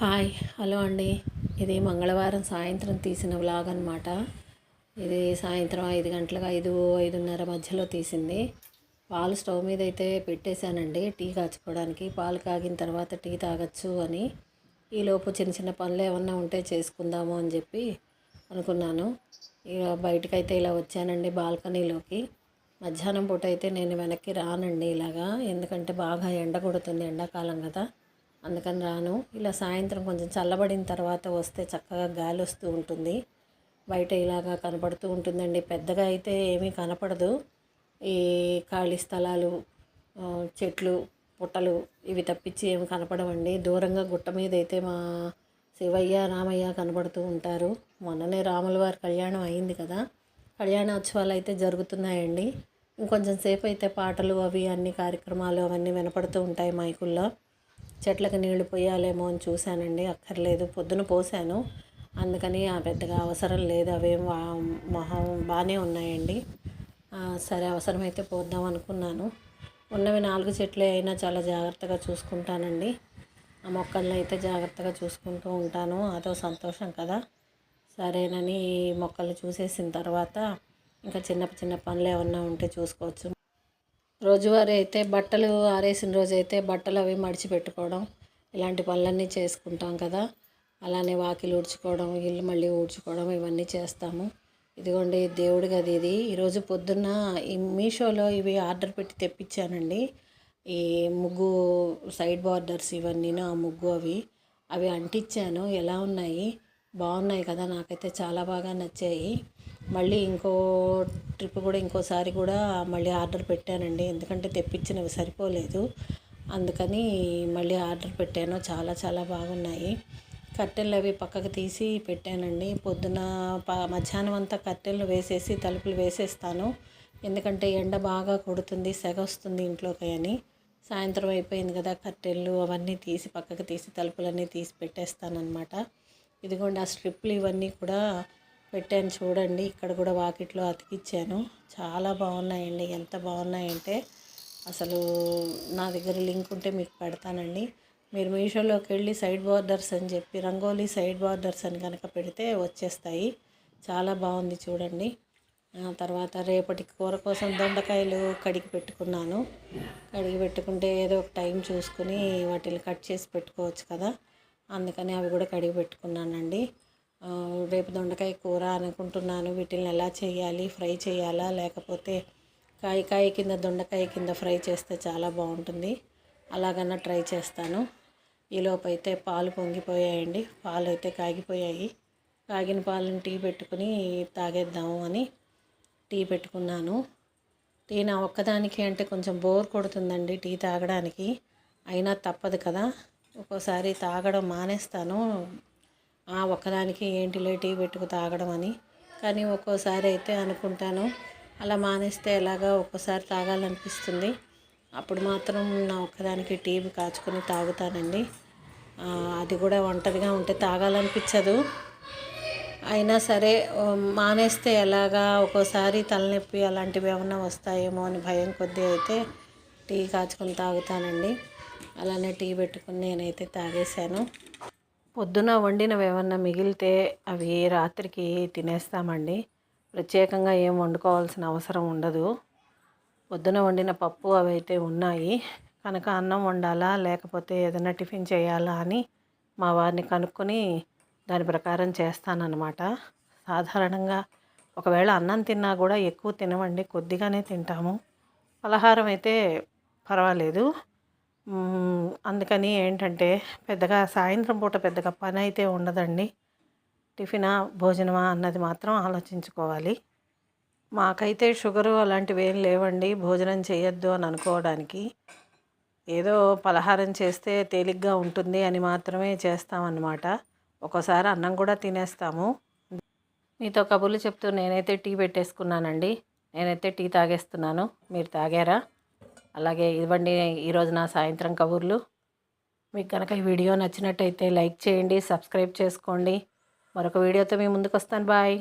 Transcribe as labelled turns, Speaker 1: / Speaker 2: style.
Speaker 1: Hi hello అండి. ఇది మంగళవారం సాయంత్రం తీసిన వ్లాగ్ అనమాట ఇది సాయంత్రం ఐదు గంటలకు ఐదు ఐదున్నర మధ్యలో తీసింది. పాలు స్టవ్ మీద అయితే పెట్టేశానండి టీ కాచుకోవడానికి. పాలు కాగిన తర్వాత టీ తాగొచ్చు అని. ఈలోపు చిన్న చిన్న పనులు ఏమన్నా ఉంటే చేసుకుందాము అని చెప్పి అనుకున్నాను. ఇక బయటకైతే ఇలా వచ్చానండి బాల్కనీలోకి. మధ్యాహ్నం పూట అయితే నేను వెనక్కి రానండి ఇలాగా. ఎందుకంటే బాగా ఎండ కొడుతుంది ఎండాకాలం కదా. అందుకని రాను. ఇలా సాయంత్రం కొంచెం చల్లబడిన తర్వాత వస్తే చక్కగా గాలి వస్తూ ఉంటుంది. బయట ఇలాగా కనపడుతూ ఉంటుందండి. పెద్దగా అయితే ఏమీ కనపడదు. ఈ ఖాళీ స్థలాలు చెట్లు పుట్టలు ఇవి తప్పించి ఏమి కనపడవండి. దూరంగా గుట్ట మీద అయితే మా శివయ్య రామయ్య కనపడుతూ ఉంటారు. మొన్ననే రాముల వారి కళ్యాణం అయింది కదా. కళ్యాణోత్సవాలు అయితే జరుగుతున్నాయండి. ఇంకొంచెం సేపు అయితే పాటలు అవి అన్ని కార్యక్రమాలు అవన్నీ వినపడుతూ ఉంటాయి మైకుల్లో. చెట్లకు నీళ్ళు పోయాలేమో అని చూశానండి అక్కర్లేదు. పొద్దున పోసాను అందుకని ఆ పెద్దగా అవసరం లేదు. అవేం మొహం బాగానే ఉన్నాయండి. సరే అవసరమైతే పోద్దాం అనుకున్నాను. ఉన్నవి నాలుగు చెట్లే అయినా చాలా జాగ్రత్తగా చూసుకుంటానండి. ఆ మొక్కల్ని అయితే జాగ్రత్తగా చూసుకుంటూ ఉంటాను. అదో సంతోషం కదా. సరేనని ఈ మొక్కలు చూసేసిన తర్వాత ఇంకా చిన్న చిన్న పనులు ఏమన్నా ఉంటే చూసుకోవచ్చు. రోజువారీ అయితే బట్టలు ఆరేసిన రోజు అయితే బట్టలు అవి మడిచి పెట్టుకోవడం ఇలాంటి పనులన్నీ చేసుకుంటాం కదా. అలానే వాకిలు ఊడ్చుకోవడం ఇల్లు మళ్ళీ ఊడ్చుకోవడం ఇవన్నీ చేస్తాము. ఇదిగోండి దేవుడి గది ఇది. ఈరోజు పొద్దున్న ఈ మీషోలో ఇవి ఆర్డర్ పెట్టి తెప్పించానండి. ఈ ముగ్గు సైడ్ బార్డర్స్ ఇవన్నీ ఆ ముగ్గు అవి. అవి అంటించాను. ఎలా ఉన్నాయి? బాగున్నాయి కదా నాకైతే చాలా బాగా నచ్చాయి. మళ్ళీ ఇంకో ట్రిప్ కూడా ఇంకోసారి కూడా మళ్ళీ ఆర్డర్ పెట్టానండి. ఎందుకంటే తెప్పించినవి సరిపోలేదు. అందుకని మళ్ళీ ఆర్డర్ పెట్టాను. చాలా చాలా బాగున్నాయి. కట్టెలు అవి పక్కకు తీసి పెట్టానండి. పొద్దున ప మధ్యాహ్నం అంతా కట్టెలు వేసేసి తలుపులు వేసేస్తాను. ఎందుకంటే ఎండ బాగా కొడుతుంది సెగ వస్తుంది ఇంట్లోకి అని. సాయంత్రం అయిపోయింది కదా కట్టెలు అవన్నీ తీసి పక్కకు తీసి తలుపులన్నీ తీసి పెట్టేస్తానన్నమాట. ఇదిగోండి ఆ స్ట్రిప్లు ఇవన్నీ కూడా పెట్టాను చూడండి. ఇక్కడ కూడా వాకిట్లో అతికిచ్చాను. చాలా బాగున్నాయండి. ఎంత బాగున్నాయంటే అసలు నా దగ్గర లింక్ ఉంటే మీకు పెడతానండి. మీరు మీషోలోకి వెళ్ళి సైడ్ బార్డర్స్ అని చెప్పి రంగోలీ సైడ్ బార్డర్స్ అని కనుక పెడితే వచ్చేస్తాయి. చాలా బాగుంది చూడండి. తర్వాత రేపటి కూర కోసం దొండకాయలు కడిగి పెట్టుకున్నాను. కడిగి పెట్టుకుంటే ఏదో ఒక టైం చూసుకుని వాటిని కట్ చేసి పెట్టుకోవచ్చు కదా. అందుకని అవి కూడా కడిగి పెట్టుకున్నానండి. రేపు దొండకాయ కూర అనుకుంటున్నాను. వీటిని ఎలా చేయాలి? ఫ్రై చేయాలా? లేకపోతే కాయ కాయ కింద దొండకాయ కింద ఫ్రై చేస్తే చాలా బాగుంటుంది. అలాగన్నా ట్రై చేస్తాను. ఈలోపు అయితే పాలు పొంగిపోయాయండి. పాలు అయితే కాగిపోయాయి. కాగిన పాలను టీ పెట్టుకుని తాగేద్దాము అని టీ పెట్టుకున్నాను. టీ నా ఒక్కదానికి అంటే కొంచెం బోర్ కొడుతుందండి టీ తాగడానికి. అయినా తప్పదు కదా. ఒక్కోసారి తాగడం మానేస్తాను. ఆ ఒక్కదానికి ఏంటిలే టీ పెట్టుకు తాగడం అని. కానీ ఒక్కోసారి అయితే అనుకుంటాను. అలా మానేస్తే ఎలాగా ఒక్కోసారి తాగాలనిపిస్తుంది. అప్పుడు మాత్రం నా ఒక్కదానికి టీ కాచుకొని తాగుతానండి. అది కూడా ఒంటరిగా ఉంటే తాగాలనిపించదు. అయినా సరే మానేస్తే ఎలాగా ఒక్కోసారి తలనొప్పి అలాంటివి ఏమైనా వస్తాయేమో అని భయం కొద్దీ అయితే టీ కాచుకొని తాగుతానండి. అలానే టీ పెట్టుకుని నేనైతే తాగేశాను. పొద్దున వండినవి ఏమన్నా మిగిలితే అవి రాత్రికి తినేస్తామండి. ప్రత్యేకంగా ఏం వండుకోవాల్సిన అవసరం ఉండదు. పొద్దున వండిన పప్పు అవి అయితే ఉన్నాయి. కనుక అన్నం వండాలా లేకపోతే ఏదైనా టిఫిన్ చేయాలా అని మా వారిని కనుక్కొని దాని ప్రకారం చేస్తానన్నమాట. సాధారణంగా ఒకవేళ అన్నం తిన్నా కూడా ఎక్కువ తినవండి కొద్దిగానే తింటాము. పలహారం అయితే పర్వాలేదు. అందుకని ఏంటంటే పెద్దగా సాయంత్రం పూట పెద్దగా పని అయితే ఉండదండి. టిఫినా భోజనమా అన్నది మాత్రం ఆలోచించుకోవాలి. మాకైతే షుగరు అలాంటివి ఏం లేవండి. భోజనం చేయొద్దు అని అనుకోవడానికి. ఏదో పలహారం చేస్తే తేలిగ్గా ఉంటుంది అని మాత్రమే చేస్తామన్నమాట. ఒక్కోసారి అన్నం కూడా తినేస్తాము. మీతో కబుర్లు చెప్తూ నేనైతే టీ పెట్టేసుకున్నానండి. నేనైతే టీ తాగేస్తున్నాను. మీరు తాగారా? అలాగే ఇవ్వండి ఈరోజు నా సాయంత్రం కబుర్లు. మీకు కనుక ఈ వీడియో నచ్చినట్టయితే లైక్ చేయండి సబ్స్క్రైబ్ చేసుకోండి. మరొక వీడియోతో మీ ముందుకు వస్తాను. బాయ్.